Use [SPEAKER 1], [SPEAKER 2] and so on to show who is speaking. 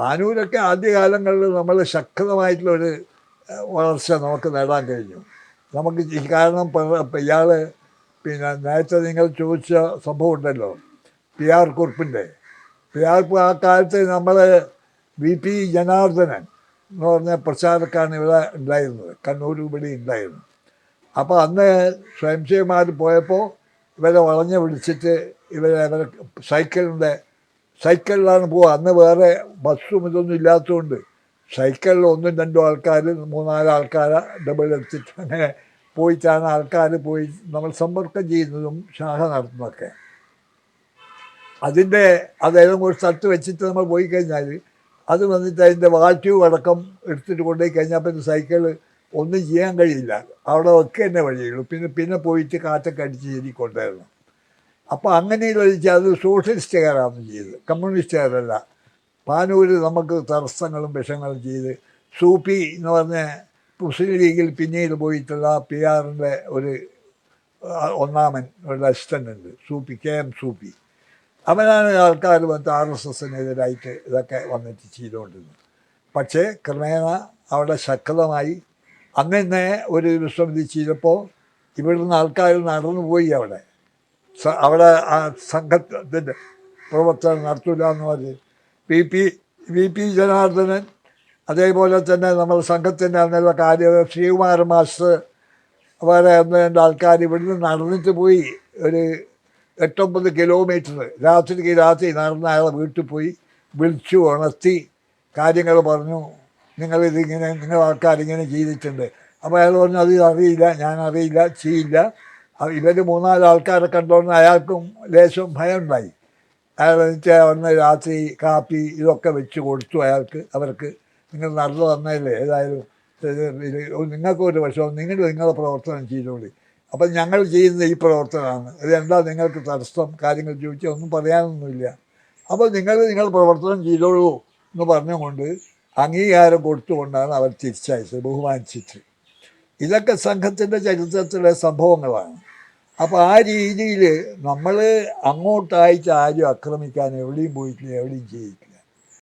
[SPEAKER 1] പാനൂരൊക്കെ ആദ്യകാലങ്ങളിൽ നമ്മൾ ശക്തമായിട്ടുള്ളൊരു വളർച്ച നമുക്ക് നേടാൻ കഴിഞ്ഞു. നമുക്ക് ഈ കാരണം ഇയാൾ പിന്നെ നേരത്തെ നിങ്ങൾ ചോദിച്ച സംഭവം ഉണ്ടല്ലോ പി ആർ കുറുപ്പിന്റെ. പി ആർ ആ കാലത്ത് നമ്മൾ വി പി ജനാർദ്ദനൻ എന്ന് പറഞ്ഞ പ്രചാരക്കാണ് ഇവിടെ ഉണ്ടായിരുന്നത് കണ്ണൂർ ഇവിടെ ഉണ്ടായിരുന്നു. അപ്പോൾ അന്ന് സ്വയംസേവന്മാർ പോയപ്പോൾ ഇവരെ വളഞ്ഞ് വിളിച്ചിട്ട് ഇവരെ അവരെ സൈക്കിളിന്റെ സൈക്കിളിലാണ് പോവുക അന്ന് വേറെ ബസ്സും ഇതൊന്നും ഇല്ലാത്തതുകൊണ്ട് സൈക്കിളിൽ ഒന്നും രണ്ടും ആൾക്കാർ മൂന്നാൽ ആൾക്കാരെ ഡബിൾ എടുത്തിട്ട് അങ്ങനെ പോയിട്ടാണ് ആൾക്കാർ പോയി നമ്മൾ സമ്പർക്കം ചെയ്യുന്നതും ശാഖ നടത്തുന്നതൊക്കെ. അതിന്റെ അതേതെങ്കിലും ഒരു സ്ഥലത്ത് വെച്ചിട്ട് നമ്മൾ പോയി കഴിഞ്ഞാൽ അത് വന്നിട്ട് അതിന്റെ വാൾ ട്യൂബ് അടക്കം എടുത്തിട്ട് കൊണ്ടുപോയി കഴിഞ്ഞാൽ പിന്നെ സൈക്കിൾ ഒന്നും ചെയ്യാൻ കഴിയില്ല. അവിടെ ഒക്കെ തന്നെ വഴിയുള്ളൂ പിന്നെ പിന്നെ പോയിട്ട് കാറ്റൊക്കെ അടിച്ച് ശരി കൊണ്ടുവരണം. അപ്പോൾ അങ്ങനെയുള്ള വെച്ചാൽ അത് സോഷ്യലിസ്റ്റുകാരാണ് ചെയ്തത്. കമ്മ്യൂണിസ്റ്റുകാരല്ല. പാനൂര് നമുക്ക് തടസ്സങ്ങളും വിഷങ്ങളും ചെയ്ത് സൂപ്പി എന്ന് പറഞ്ഞ മുസ്ലിം ലീഗിൽ പിന്നീട് പോയിട്ടുള്ള പി ആറിന്റെ ഒരു ഒന്നാമൻ ഒരു അസിസ്റ്റന്റ് ഉണ്ട് സൂപ്പി കെ എം സൂപ്പി അവനാണ് ആൾക്കാർ വന്നിട്ട് ആർ എസ് എസിനെതിരായിട്ട് ഇതൊക്കെ വന്നിട്ട് ചെയ്തുകൊണ്ടിരുന്നത്. പക്ഷേ ക്രമേണ അവിടെ ശക്തമായി അങ്ങനെ ഒരു ദിവസം ഇത് ചെയ്തപ്പോൾ ഇവിടുന്ന് ആൾക്കാർ നടന്നു പോയി അവിടെ. അവിടെ ആ സംഘത്തിന്റെ പ്രവർത്തനം നടത്തില്ല എന്ന് പറഞ്ഞ് V P V P Janardhanan അതേപോലെ തന്നെ നമ്മൾ സംഘത്തിന്റെ അന്നുള്ള കാര്യ ശ്രീകുമാർ മാസ്റ്റർ വേറെ ഒന്ന് രണ്ട് ആൾക്കാർ ഇവിടുന്ന് നടന്നിട്ട് പോയി. ഒരു എട്ടൊമ്പത് കിലോമീറ്റർ രാത്രിക്ക് രാത്രി നടന്ന അയാളെ വീട്ടിൽ പോയി വിളിച്ചു ഉണർത്തി കാര്യങ്ങൾ പറഞ്ഞു. നിങ്ങളിതിങ്ങനെ നിങ്ങൾ ആൾക്കാരിങ്ങനെ ചെയ്തിട്ടുണ്ട്. അപ്പോൾ അയാൾ പറഞ്ഞു അത് അറിയില്ല ഞാൻ അറിയില്ല ചെയ്യില്ല. ഇവർ മൂന്നാൽ ആൾക്കാരെ കണ്ടോണ്ട് അയാൾക്കും ലേശം ഭയം ഉണ്ടായി അയാൾ എന്നിട്ട് വന്ന് രാത്രി കാപ്പി ഇതൊക്കെ വെച്ച് കൊടുത്തു അയാൾക്ക്. അവർക്ക് നിങ്ങൾ നടന്നു തന്നതല്ലേ ഏതായാലും നിങ്ങൾക്കൊരു വിഷമം. നിങ്ങൾ നിങ്ങളുടെ പ്രവർത്തനം ചെയ്തോളി. അപ്പം ഞങ്ങൾ ചെയ്യുന്ന ഈ പ്രവർത്തനമാണ്. ഇതെന്താ നിങ്ങൾക്ക് തടസ്സം കാര്യങ്ങൾ ചോദിച്ചാൽ ഒന്നും പറയാനൊന്നുമില്ല. അപ്പോൾ നിങ്ങൾ നിങ്ങൾ പ്രവർത്തനം ചെയ്തോളൂ എന്ന് പറഞ്ഞുകൊണ്ട് അംഗീകാരം കൊടുത്തുകൊണ്ടാണ് അവർ തിരിച്ചയച്ചത് ബഹുമാനിച്ചിട്ട്. ഇതൊക്കെ സംഘത്തിന്റെ ചരിത്രത്തിലെ സംഭവങ്ങളാണ്. അപ്പോൾ ആ രീതിയിൽ നമ്മൾ അങ്ങോട്ടായിട്ട് ആരും ആക്രമിക്കാൻ എവിടെയും പോയിട്ടില്ല എവിടെയും ചെയ്തിട്ടില്ല